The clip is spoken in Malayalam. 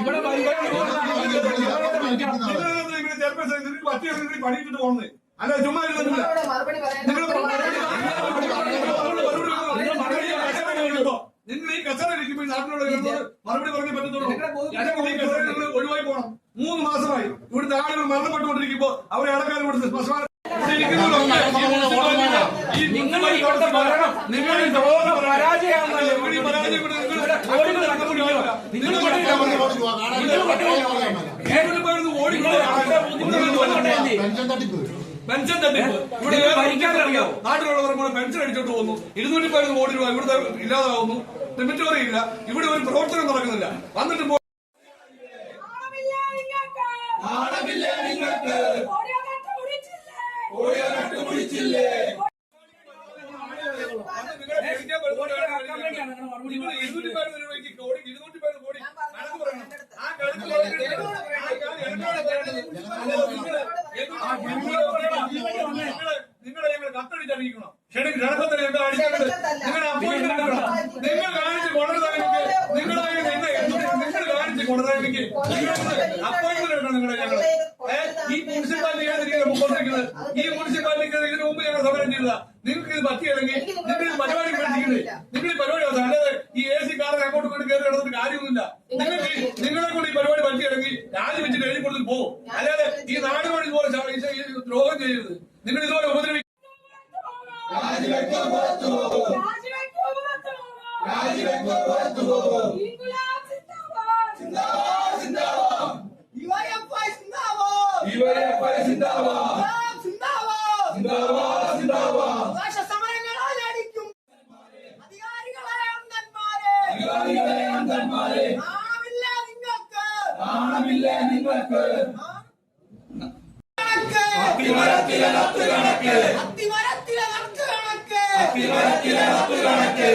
ഇവിടെ പറ്റിയ പണിയിട്ടിട്ട് പോകുന്നത് അല്ല ചുമ്മാ ഇരുന്നില്ല മറുപടി നിങ്ങൾ ഈ കസേര ഇരിക്കുമ്പോൾ നാട്ടിലുള്ള മറുപടി പറഞ്ഞേ പറ്റത്തുള്ളൂ നിങ്ങൾ ഒഴിവായി പോകണം മൂന്ന് മാസമായി ഇവിടുത്തെ ആളുകൾ മരണപ്പെട്ടുകൊണ്ടിരിക്കുമ്പോ അവരെ അടക്കാൻ കൊടുത്ത് ശ്മശാന നിങ്ങൾ ഇവിടുത്തെ ഭരണം നിങ്ങൾ പരാജയമാണെന്നല്ലേ പരാജയം നിങ്ങൾ പെൻഷൻ തട്ടിപ്പ് പെൻഷൻ തട്ടിപ്പ് ഇവിടെ അറിയാവോ? നാട്ടിലുള്ളവർ കൂടെ പെൻഷൻ അടിച്ചോട്ട് പോകുന്നു. ഇരുന്നൂറ്റി പതിനൊന്ന് കോടി രൂപ ഇവിടുത്തെ ഇല്ലാതാവുന്നു. ലിമിറ്റോറി ഇല്ല. ഇവിടെ ഒരു പ്രവർത്തനം നടക്കുന്നില്ല. വന്നിട്ട് പോ- നാണമില്ല നിങ്ങൾക്ക് ഓടിയോ നട്ട് മുടിച്ചില്ലേ വന്ന് നിങ്ങളെ ഭരിക്കാൻ വരുന്നവരാണ് നിങ്ങൾ ഇരുന്നൂറ്റി പതിനൊന്ന് രൂപയ്ക്ക് കോടി ഇരുന്നൂറ്റി പതിനൊന്ന് കോടി കണക്ക് പറയണം ആ കണക്ക് പറഞ്ഞിട്ട് ആ കാര്യം എന്നോട് പറയണത്. നിങ്ങൾ ഞങ്ങൾ കത്തടിച്ചറിയിക്കണം ക്ഷണിക്ക് ക്ഷണക്കത്തിന് എന്താ അടിച്ചത് നിങ്ങളുടെ അപ്പോയിന്റ്മെന്റ് നിങ്ങൾ കാണിച്ച് കൊണ്ടുവരാമെങ്കിൽ നിങ്ങളായി നിങ്ങൾ കാണിച്ച് കൊണ്ടുവരാമെങ്കിൽ അപ്പോയിന്റ്മെന്റ് എടുക്കണം നിങ്ങളെ ഞങ്ങൾ ഈ മുനിസിപ്പാലിറ്റി ഏത് രീതിയിൽ മുമ്പോട്ടിരിക്കുന്നത് ഈ മുനിസിപ്പാലിറ്റിക്ക് ഇതിനു മുമ്പ് ഞങ്ങൾ സമരം ചെയ്തതാ നിങ്ങൾക്ക് ഇത് പറ്റിയില്ലെങ്കിൽ നിങ്ങൾ പരിപാടി പഠിക്കുന്നത് നിങ്ങൾ ഈ പരിപാടി അവസാനം അല്ലാതെ ഈ എ സി കാറിൽ അങ്ങോട്ട് കൊണ്ട് കയറി കിടന്നിട്ട് കാര്യമൊന്നുമില്ല നിങ്ങൾക്ക് ഈ- നിങ്ങളെ കൊണ്ട് ഈ പരിപാടി പറ്റിയില്ലെങ്കിൽ രാജി പോകും അല്ലാതെ ഈ നാട് വഴി ഈ ദ്രോഹം ചെയ്യരുത്. നിങ്ങൾ ഇതുപോലെ ഉപദ്രവിക്കും അധികാരികളായ പോലെ അന്ധന്മാരെ. നാണമില്ലേ നിങ്ങൾക്ക്. അത്തിമരത്തിലെ നത്ത് കണക്ക്. അത്തിമരത്തിലെ നറുക്ക് കണക്ക്. അത്തിമരത്തിലെ നത്ത് കണക്ക്